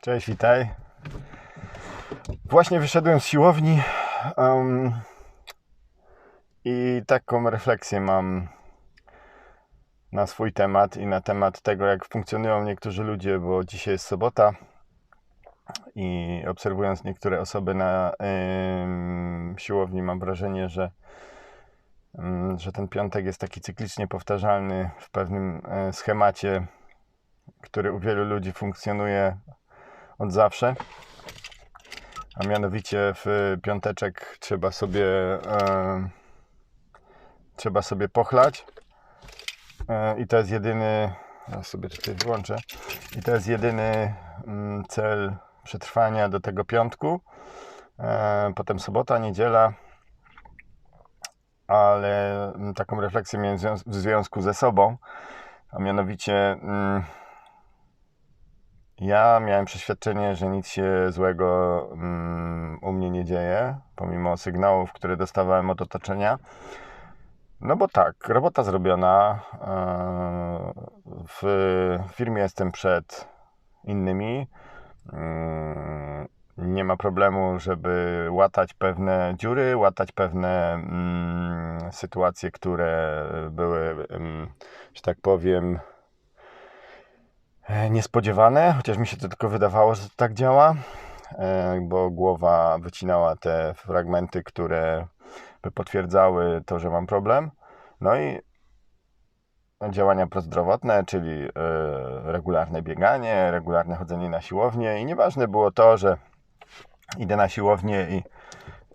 Cześć, witaj. Właśnie wyszedłem z siłowni um, i taką refleksję mam na swój temat i na temat tego, jak funkcjonują niektórzy ludzie, bo dzisiaj jest sobota i obserwując niektóre osoby na siłowni, mam wrażenie, że, że ten piątek jest taki cyklicznie powtarzalny w pewnym y, schemacie, który u wielu ludzi funkcjonuje od zawsze. A mianowicie w piąteczek trzeba sobie e, trzeba sobie pochlać. E, I to jest jedyny. Ja sobie tutaj włączę. I to jest jedyny mm, cel przetrwania do tego piątku. E, potem sobota, niedziela. Ale mm, taką refleksję miałem w w związku ze sobą. A mianowicie. Mm, ja miałem przeświadczenie, że nic się złego mm, u mnie nie dzieje, pomimo sygnałów, które dostawałem od otoczenia. No bo tak, robota zrobiona. e, W firmie jestem przed innymi. Mm, Nie ma problemu, żeby łatać pewne dziury, łatać pewne mm, sytuacje, które były, mm, że tak powiem, niespodziewane, chociaż mi się to tylko wydawało, że to tak działa, e, bo głowa wycinała te fragmenty, które by potwierdzały to, że mam problem. No i działania prozdrowotne, czyli e, regularne bieganie, regularne chodzenie na siłownię i nieważne było to, że idę na siłownię i,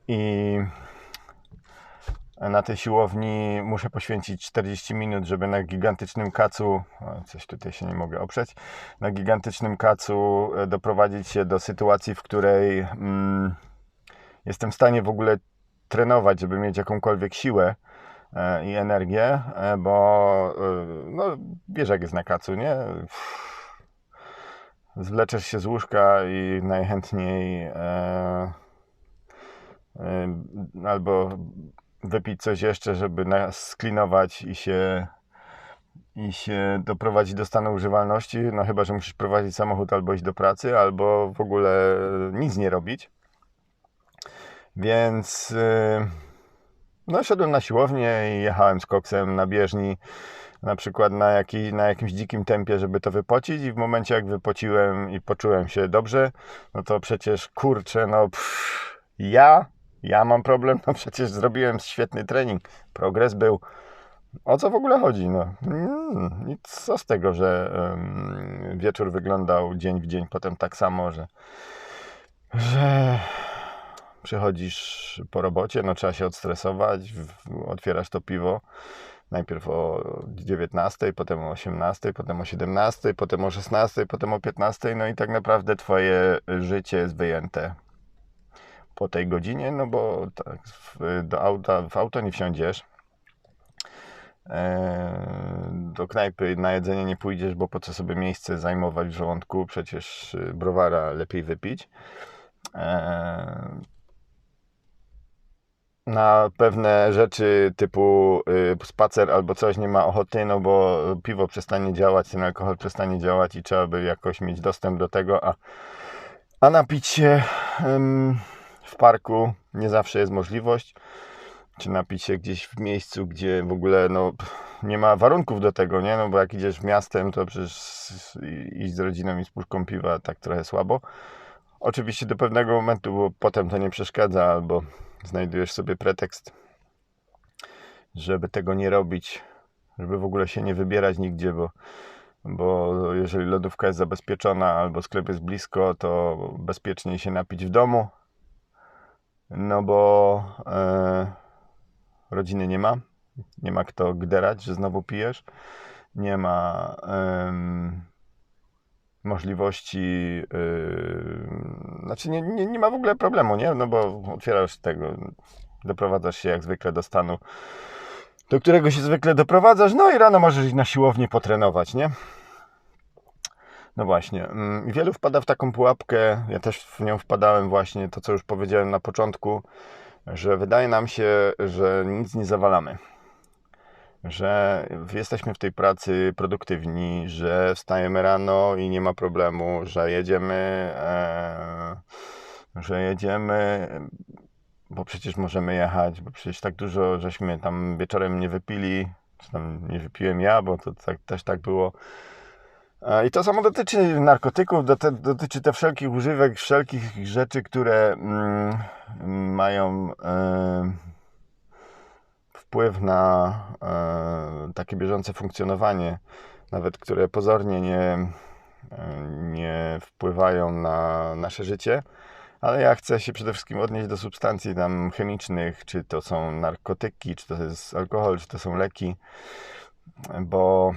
i na tej siłowni muszę poświęcić 40 minut, żeby na gigantycznym kacu, coś tutaj się nie mogę oprzeć, na gigantycznym kacu e, doprowadzić się do sytuacji, w której mm, jestem w stanie w ogóle trenować, żeby mieć jakąkolwiek siłę e, i energię, e, bo no, wiesz jak jest na kacu, nie? Zwleczesz się z łóżka i najchętniej e, e, albo wypić coś jeszcze, żeby nas sklinować i się, i się doprowadzić do stanu używalności. No chyba, że musisz prowadzić samochód albo iść do pracy, albo w ogóle nic nie robić. Więc yy, no szedłem na siłownię i jechałem z koksem na bieżni na przykład na, jaki, na jakimś dzikim tempie, żeby to wypocić i w momencie jak wypociłem i poczułem się dobrze, no to przecież kurczę, no pff, ja ja mam problem, no przecież zrobiłem świetny trening, progres był. O co w ogóle chodzi? No, mm, co z tego, że um, wieczór wyglądał dzień w dzień potem tak samo, że, że przychodzisz po robocie, no trzeba się odstresować, otwierasz to piwo, najpierw o 19, potem o 18, potem o 17, potem o 16, potem o 15, no i tak naprawdę twoje życie jest wyjęte po tej godzinie, no bo tak, do auta, w auto nie wsiądziesz. E, do knajpy na jedzenie nie pójdziesz, bo po co sobie miejsce zajmować w żołądku, przecież y, browara lepiej wypić. E, na pewne rzeczy typu y, spacer albo coś nie ma ochoty, no bo piwo przestanie działać, ten alkohol przestanie działać i trzeba by jakoś mieć dostęp do tego, a, a napić się ym, w parku nie zawsze jest możliwość, czy napić się gdzieś w miejscu, gdzie w ogóle no, nie ma warunków do tego, nie? No bo jak idziesz miastem, to przecież iść z rodziną i z puszką piwa tak trochę słabo. Oczywiście do pewnego momentu, bo potem to nie przeszkadza, albo znajdujesz sobie pretekst, żeby tego nie robić, żeby w ogóle się nie wybierać nigdzie, bo, bo jeżeli lodówka jest zabezpieczona albo sklep jest blisko, to bezpieczniej się napić w domu, no bo e, rodziny nie ma, nie ma kto gderać, że znowu pijesz, nie ma em, możliwości, yy, znaczy nie, nie, nie ma w ogóle problemu, nie? No bo otwierasz tego, doprowadzasz się jak zwykle do stanu, do którego się zwykle doprowadzasz, no i rano możesz iść na siłownię potrenować, nie? No właśnie, mm, wielu wpada w taką pułapkę, ja też w nią wpadałem właśnie, to co już powiedziałem na początku, że wydaje nam się, że nic nie zawalamy. że jesteśmy w tej pracy produktywni, że wstajemy rano i nie ma problemu, że jedziemy, e, że jedziemy, bo przecież możemy jechać, bo przecież tak dużo żeśmy tam wieczorem nie wypili, czy tam nie wypiłem ja, bo to tak, też tak było. E, I to samo dotyczy narkotyków, dotyczy te wszelkich używek, wszelkich rzeczy, które mm, mają e, wpływ na e, takie bieżące funkcjonowanie, nawet które pozornie nie, nie wpływają na nasze życie. Ale ja chcę się przede wszystkim odnieść do substancji tam chemicznych, czy to są narkotyki, czy to jest alkohol, czy to są leki, bo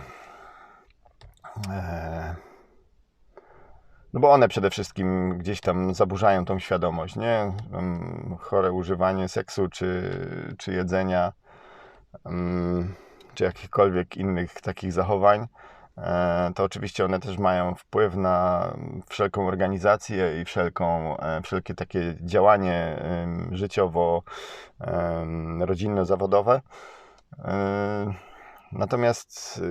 no bo one przede wszystkim gdzieś tam zaburzają tą świadomość, nie? Chore używanie seksu czy, czy jedzenia czy jakichkolwiek innych takich zachowań, e, to oczywiście one też mają wpływ na wszelką organizację i wszelką, e, wszelkie takie działanie życiowo, rodzinno-zawodowe. E, natomiast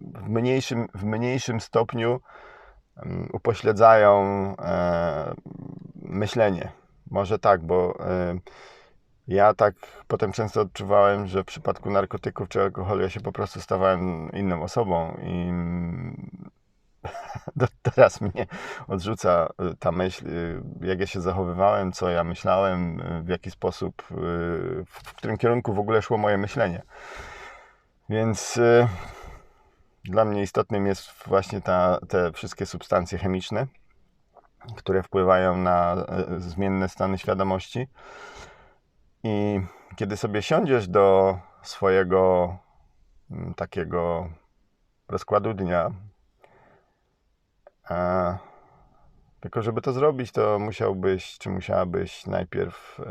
w mniejszym, w mniejszym stopniu upośledzają myślenie. Może tak, bo ja tak potem często odczuwałem, że w przypadku narkotyków czy alkoholu ja się po prostu stawałem inną osobą i teraz mnie odrzuca y, ta myśl, jak ja się zachowywałem, co ja myślałem, w jaki sposób, w którym kierunku w ogóle szło moje myślenie. Więc dla mnie istotnym jest właśnie ta, te wszystkie substancje chemiczne, które wpływają na zmienne stany świadomości. I kiedy sobie siądziesz do swojego mm, takiego rozkładu dnia, a, tylko żeby to zrobić, to musiałbyś, czy musiałabyś najpierw y,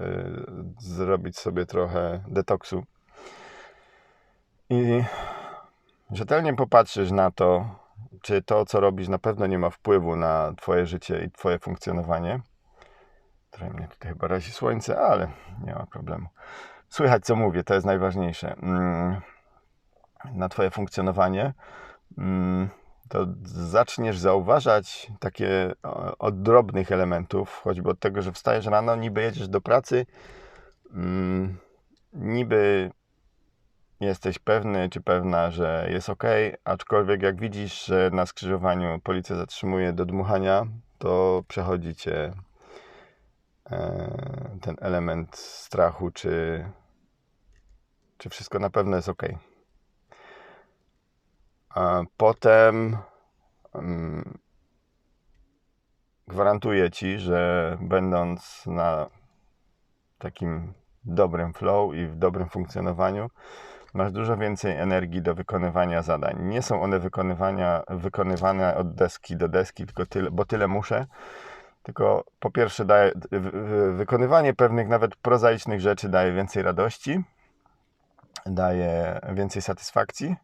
zrobić sobie trochę detoksu. I rzetelnie popatrzysz na to, czy to, co robisz, na pewno nie ma wpływu na Twoje życie i Twoje funkcjonowanie Trochę mnie tutaj chyba razi słońce, ale nie ma problemu. Słychać, co mówię, to jest najważniejsze. Mm, na Twoje funkcjonowanie mm, to zaczniesz zauważać takie od drobnych elementów, choćby od tego, że wstajesz rano, niby jedziesz do pracy, mm, niby jesteś pewny czy pewna, że jest ok, aczkolwiek jak widzisz, że na skrzyżowaniu policja zatrzymuje do dmuchania, to przechodzi cię E, ten element strachu, czy, czy wszystko na pewno jest ok. A potem um, gwarantuję ci, że będąc na takim dobrym flow i w dobrym funkcjonowaniu, masz dużo więcej energii do wykonywania zadań. Nie są one wykonywania, wykonywane od deski do deski, tylko tyle, bo tyle muszę, tylko po pierwsze daje, wykonywanie pewnych nawet prozaicznych rzeczy daje więcej radości, daje więcej satysfakcji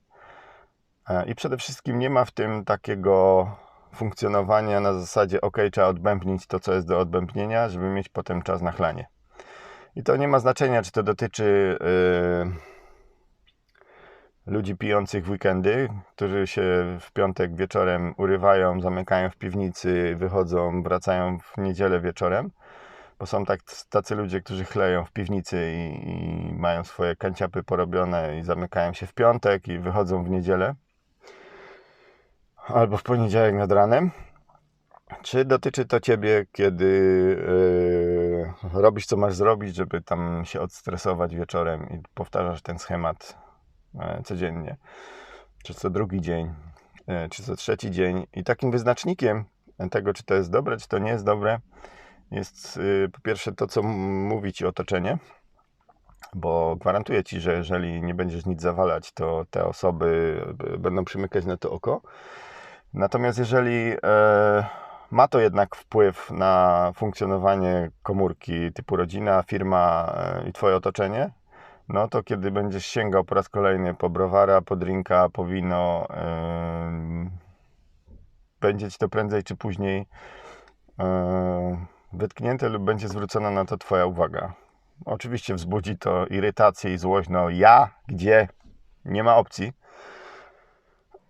e, i przede wszystkim nie ma w tym takiego funkcjonowania na zasadzie ok, trzeba odbębnić to, co jest do odbębnienia, żeby mieć potem czas na chlanie. I to nie ma znaczenia, czy to dotyczy yy, ludzi pijących w weekendy, którzy się w piątek wieczorem urywają, zamykają w piwnicy, wychodzą, wracają w niedzielę wieczorem. Bo są tak, tacy ludzie, którzy chleją w piwnicy i, i mają swoje kanciapy porobione i zamykają się w piątek i wychodzą w niedzielę. Albo w poniedziałek nad ranem. Czy dotyczy to ciebie, kiedy yy, robisz co masz zrobić, żeby tam się odstresować wieczorem i powtarzasz ten schemat codziennie, czy co drugi dzień, e, czy co trzeci dzień. I takim wyznacznikiem tego, czy to jest dobre, czy to nie jest dobre, jest y, po pierwsze to, co mówi ci otoczenie, bo gwarantuję ci, że jeżeli nie będziesz nic zawalać, to te osoby będą przymykać na to oko. Natomiast jeżeli e, ma to jednak wpływ na funkcjonowanie komórki typu rodzina, firma i Twoje otoczenie, no to kiedy będziesz sięgał po raz kolejny po browara, po drinka, po wino, yy, będzie ci to prędzej czy później yy, wytknięte lub będzie zwrócona na to Twoja uwaga. Oczywiście wzbudzi to irytację i złość. No ja, gdzie? Nie ma opcji.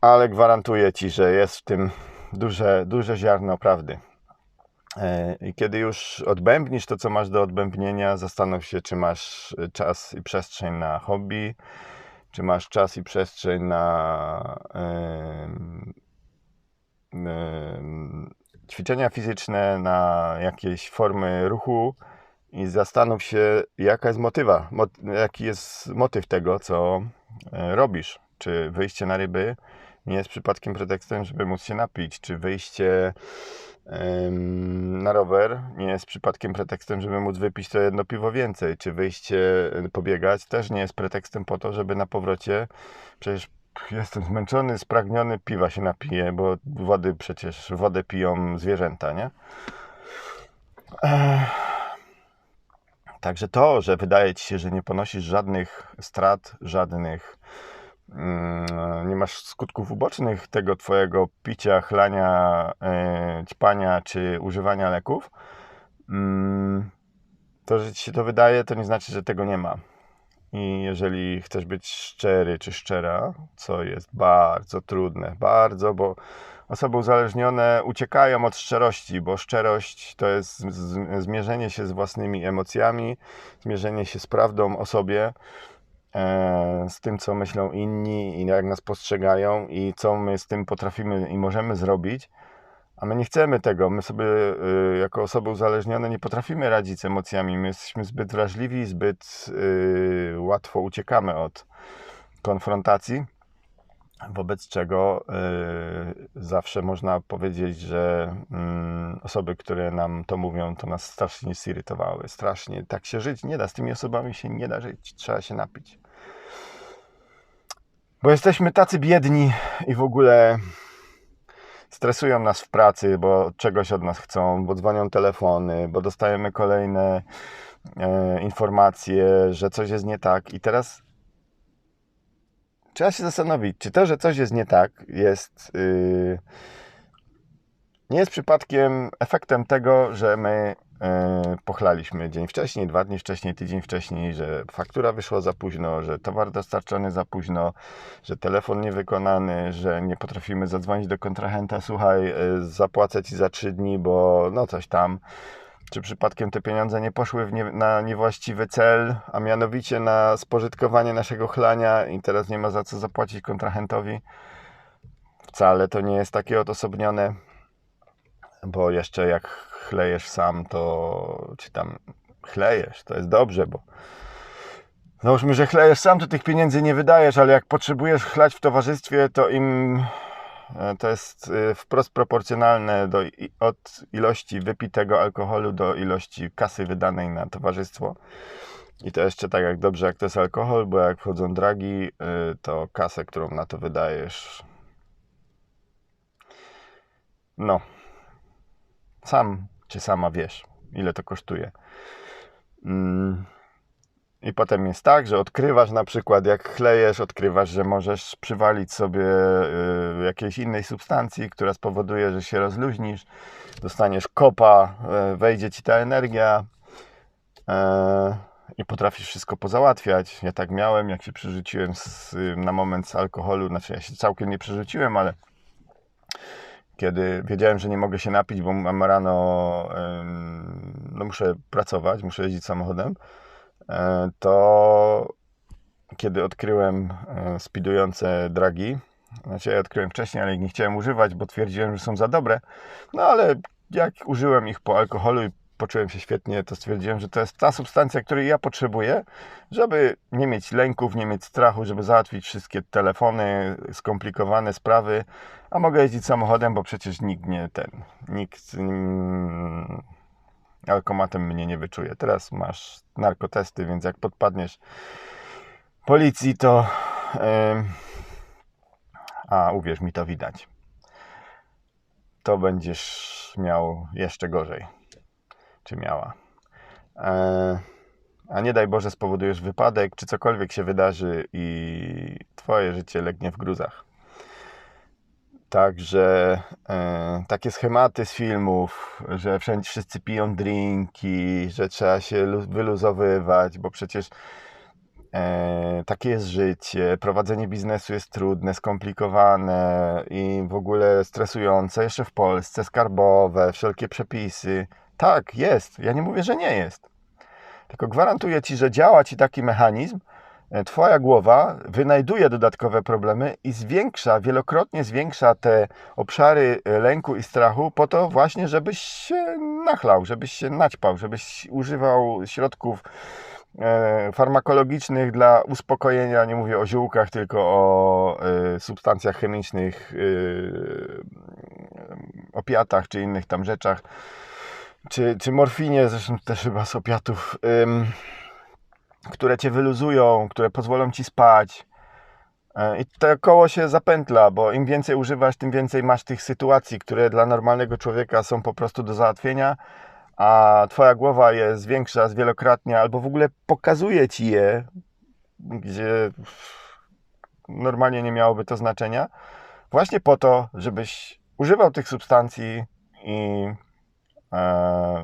Ale gwarantuję Ci, że jest w tym duże, duże ziarno prawdy. E, I kiedy już odbębnisz to, co masz do odbębnienia, zastanów się, czy masz czas i przestrzeń na hobby, czy masz czas i przestrzeń na yy, yy, ćwiczenia fizyczne, na jakieś formy ruchu i zastanów się, jaka jest motywa, jaki jest motyw tego, co e, robisz. Czy wyjście na ryby nie jest przypadkiem pretekstem, żeby móc się napić, czy wyjście na rower nie jest przypadkiem pretekstem, żeby móc wypić to jedno piwo więcej, czy wyjście y, pobiegać też nie jest pretekstem po to, żeby na powrocie przecież jestem zmęczony, spragniony, piwa się napiję, bo wody przecież, wodę piją zwierzęta, nie? Także to, że wydaje ci się, że nie ponosisz żadnych strat, żadnych nie masz skutków ubocznych tego twojego picia, chlania, e, ćpania czy używania leków, mm, to, że ci się to wydaje, to nie znaczy, że tego nie ma. I jeżeli chcesz być szczery czy szczera, co jest bardzo trudne, bardzo, bo osoby uzależnione uciekają od szczerości, bo szczerość to jest zmierzenie się z własnymi emocjami, zmierzenie się z prawdą o sobie. E, z tym, co myślą inni i jak nas postrzegają i co my z tym potrafimy i możemy zrobić. A my nie chcemy tego. My sobie, y, jako osoby uzależnione, nie potrafimy radzić z emocjami. My jesteśmy zbyt wrażliwi, zbyt y, łatwo uciekamy od konfrontacji. Wobec czego y, zawsze można powiedzieć, że mm, osoby, które nam to mówią, to nas strasznie zirytowały. Strasznie tak się żyć nie da. Z tymi osobami się nie da żyć. Trzeba się napić. Bo jesteśmy tacy biedni i w ogóle stresują nas w pracy, bo czegoś od nas chcą, bo dzwonią telefony, bo dostajemy kolejne e, informacje, że coś jest nie tak. I teraz trzeba się zastanowić, czy to, że coś jest nie tak, jest. Yy, nie jest przypadkiem efektem tego, że my pochlaliśmy dzień wcześniej, dwa dni wcześniej, tydzień wcześniej, że faktura wyszła za późno, że towar dostarczony za późno, że telefon niewykonany, że nie potrafimy zadzwonić do kontrahenta, słuchaj, e, zapłacę ci za trzy dni, bo no coś tam. Czy przypadkiem te pieniądze nie poszły nie, na niewłaściwy cel, a mianowicie na spożytkowanie naszego chlania i teraz nie ma za co zapłacić kontrahentowi? Wcale to nie jest takie odosobnione, bo jeszcze jak chlejesz sam, to czy tam chlejesz, to jest dobrze, bo załóżmy, że chlejesz sam, to tych pieniędzy nie wydajesz, ale jak potrzebujesz chlać w towarzystwie, to im e, to jest e, wprost proporcjonalne do, od ilości wypitego alkoholu do ilości kasy wydanej na towarzystwo. I to jeszcze tak jak dobrze, jak to jest alkohol, bo jak wchodzą dragi, e, to kasę, którą na to wydajesz. No. Sam czy sama wiesz, ile to kosztuje. Mm. I potem jest tak, że odkrywasz na przykład, jak chlejesz, odkrywasz, że możesz przywalić sobie y, jakiejś innej substancji, która spowoduje, że się rozluźnisz, dostaniesz kopa, y, wejdzie ci ta energia y, i potrafisz wszystko pozałatwiać. Ja tak miałem, jak się przerzuciłem z, na moment z alkoholu, znaczy ja się całkiem nie przerzuciłem, ale kiedy wiedziałem, że nie mogę się napić, bo mam rano, no muszę pracować, muszę jeździć samochodem, e, to kiedy odkryłem e, speedujące dragi, znaczy ja odkryłem wcześniej, ale ich nie chciałem używać, bo twierdziłem, że są za dobre, no ale jak użyłem ich po alkoholu i poczułem się świetnie, to stwierdziłem, że to jest ta substancja, której ja potrzebuję, żeby nie mieć lęków, nie mieć strachu, żeby załatwić wszystkie telefony, skomplikowane sprawy, a mogę jeździć samochodem, bo przecież nikt nie ten, nikt mm, alkomatem mnie nie wyczuje. Teraz masz narkotesty, więc jak podpadniesz policji, to yy, a uwierz mi, to widać. To będziesz miał jeszcze gorzej czy miała. E, a nie daj Boże spowodujesz wypadek, czy cokolwiek się wydarzy i twoje życie legnie w gruzach. Także e, takie schematy z filmów, że wszędzie wszyscy piją drinki, że trzeba się lu- wyluzowywać, bo przecież e, takie jest życie. Prowadzenie biznesu jest trudne, skomplikowane i w ogóle stresujące. Jeszcze w Polsce skarbowe, wszelkie przepisy. Tak, jest. Ja nie mówię, że nie jest. Tylko gwarantuję ci, że działa ci taki mechanizm, e, Twoja głowa wynajduje dodatkowe problemy i zwiększa, wielokrotnie zwiększa te obszary e, lęku i strachu po to właśnie, żebyś się nachlał, żebyś się naćpał, żebyś używał środków e, farmakologicznych dla uspokojenia, nie mówię o ziółkach, tylko o substancjach chemicznych, opiatach czy innych tam rzeczach, czy, czy morfinie, zresztą też chyba z opiatów, ym, które cię wyluzują, które pozwolą ci spać. E, I to koło się zapętla, bo im więcej używasz, tym więcej masz tych sytuacji, które dla normalnego człowieka są po prostu do załatwienia, a twoja głowa je zwiększa zwielokrotnie, albo w ogóle pokazuje ci je, gdzie normalnie nie miałoby to znaczenia, właśnie po to, żebyś używał tych substancji i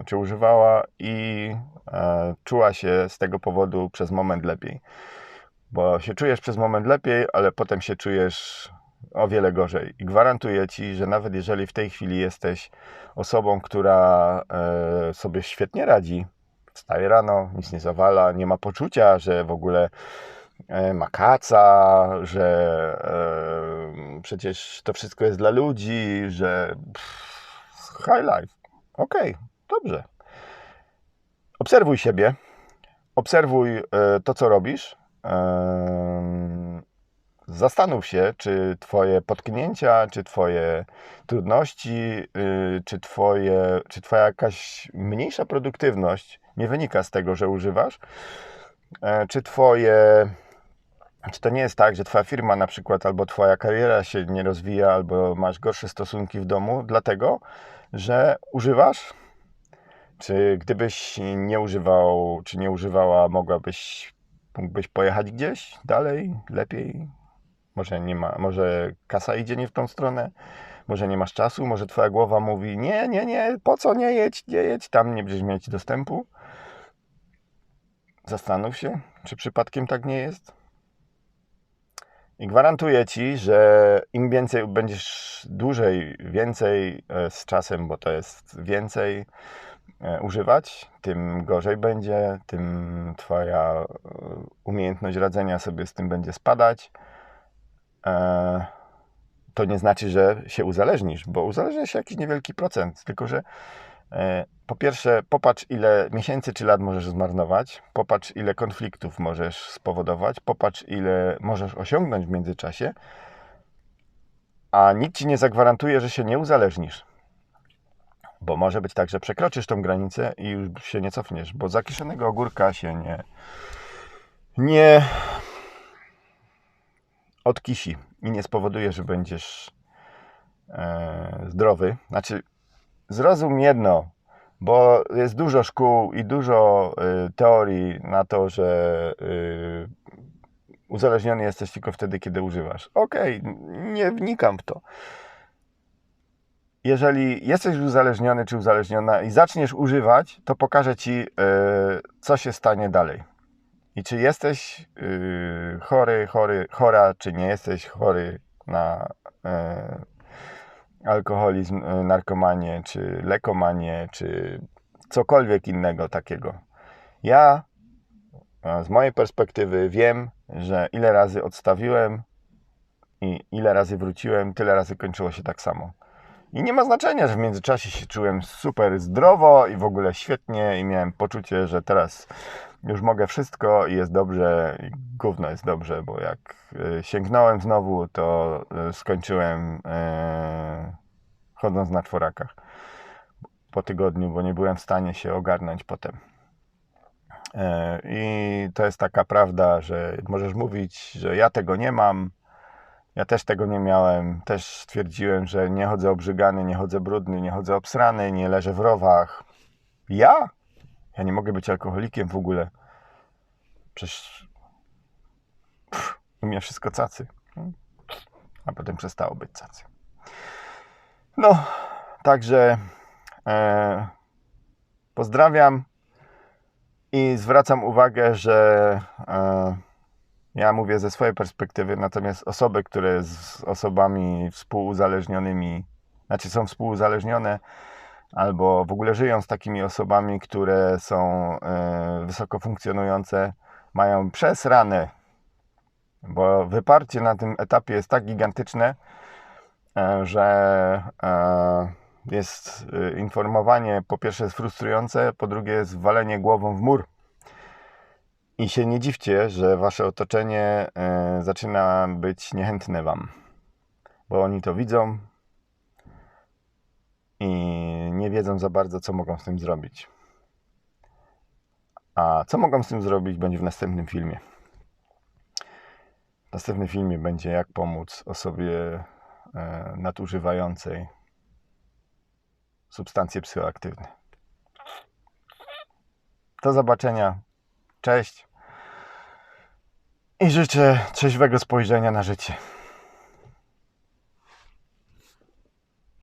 czy używała i e, czuła się z tego powodu przez moment lepiej. Bo się czujesz przez moment lepiej, ale potem się czujesz o wiele gorzej. I gwarantuję ci, że nawet jeżeli w tej chwili jesteś osobą, która e, sobie świetnie radzi, wstaje rano, nic nie zawala, nie ma poczucia, że w ogóle e, ma kaca, że e, przecież to wszystko jest dla ludzi, że pff, high life. Okej, dobrze. Obserwuj siebie, obserwuj e, to, co robisz. Em, Zastanów się, czy Twoje potknięcia, czy Twoje trudności, y, czy, twoje, czy Twoja jakaś mniejsza produktywność nie wynika z tego, że używasz, E, czy Twoje. Czy to nie jest tak, że Twoja firma na przykład, albo Twoja kariera się nie rozwija, albo masz gorsze stosunki w domu, dlatego, że używasz? Czy gdybyś nie używał, czy nie używała, mogłabyś, mógłbyś pojechać gdzieś dalej, lepiej? Może nie ma, może kasa idzie nie w tą stronę, może nie masz czasu, może twoja głowa mówi: Nie, nie, nie, po co nie jedź, nie jedź, tam nie będziesz mieć dostępu. Zastanów się, czy przypadkiem tak nie jest. I gwarantuję ci, że im więcej będziesz dłużej, więcej e, z czasem, bo to jest więcej e, używać, tym gorzej będzie, tym twoja e, umiejętność radzenia sobie z tym będzie spadać. To nie znaczy, że się uzależnisz, bo uzależnia się jakiś niewielki procent, tylko że po pierwsze popatrz ile miesięcy czy lat możesz zmarnować, popatrz ile konfliktów możesz spowodować, popatrz ile możesz osiągnąć w międzyczasie, a nikt ci nie zagwarantuje, że się nie uzależnisz. Bo może być tak, że przekroczysz tą granicę i już się nie cofniesz, bo zakiszonego ogórka się nie, nie odkisi i nie spowoduje, że będziesz e, zdrowy. Znaczy, zrozum jedno, bo jest dużo szkół i dużo y, teorii na to, że y, uzależniony jesteś tylko wtedy, kiedy używasz. Okej, nie wnikam w to. Jeżeli jesteś uzależniony czy uzależniona i zaczniesz używać, to pokażę ci, y, co się stanie dalej. I czy jesteś y, chory, chory, chora, czy nie jesteś chory na y, alkoholizm, y, narkomanię, czy lekomanię, czy cokolwiek innego takiego. Ja z mojej perspektywy wiem, że ile razy odstawiłem i ile razy wróciłem, tyle razy kończyło się tak samo. I nie ma znaczenia, że w międzyczasie się czułem super zdrowo i w ogóle świetnie i miałem poczucie, że teraz już mogę wszystko i jest dobrze, i gówno jest dobrze, bo jak y, sięgnąłem znowu, to y, skończyłem e, chodząc na czworakach po tygodniu, bo nie byłem w stanie się ogarnąć potem. E, I to jest taka prawda, że możesz mówić, że ja tego nie mam. Ja też tego nie miałem. Też stwierdziłem, że nie chodzę obrzygany, nie chodzę brudny, nie chodzę obsrany, nie leżę w rowach. Ja? Ja nie mogę być alkoholikiem w ogóle. Przecież u mnie wszystko cacy. A potem przestało być cacy. No, także e, pozdrawiam i zwracam uwagę, że e, ja mówię ze swojej perspektywy, natomiast osoby, które z osobami współuzależnionymi, znaczy są współuzależnione, albo w ogóle żyją z takimi osobami, które są e, wysoko funkcjonujące, mają przesrane, bo wyparcie na tym etapie jest tak gigantyczne, e, że e, jest informowanie po pierwsze jest frustrujące, po drugie jest walenie głową w mur. I się nie dziwcie, że wasze otoczenie zaczyna być niechętne wam, bo oni to widzą i nie wiedzą za bardzo, co mogą z tym zrobić. A co mogą z tym zrobić, będzie w następnym filmie. W następnym filmie będzie, jak pomóc osobie e, nadużywającej substancje psychoaktywne. Do zobaczenia. Cześć. I życzę trzeźwego spojrzenia na życie.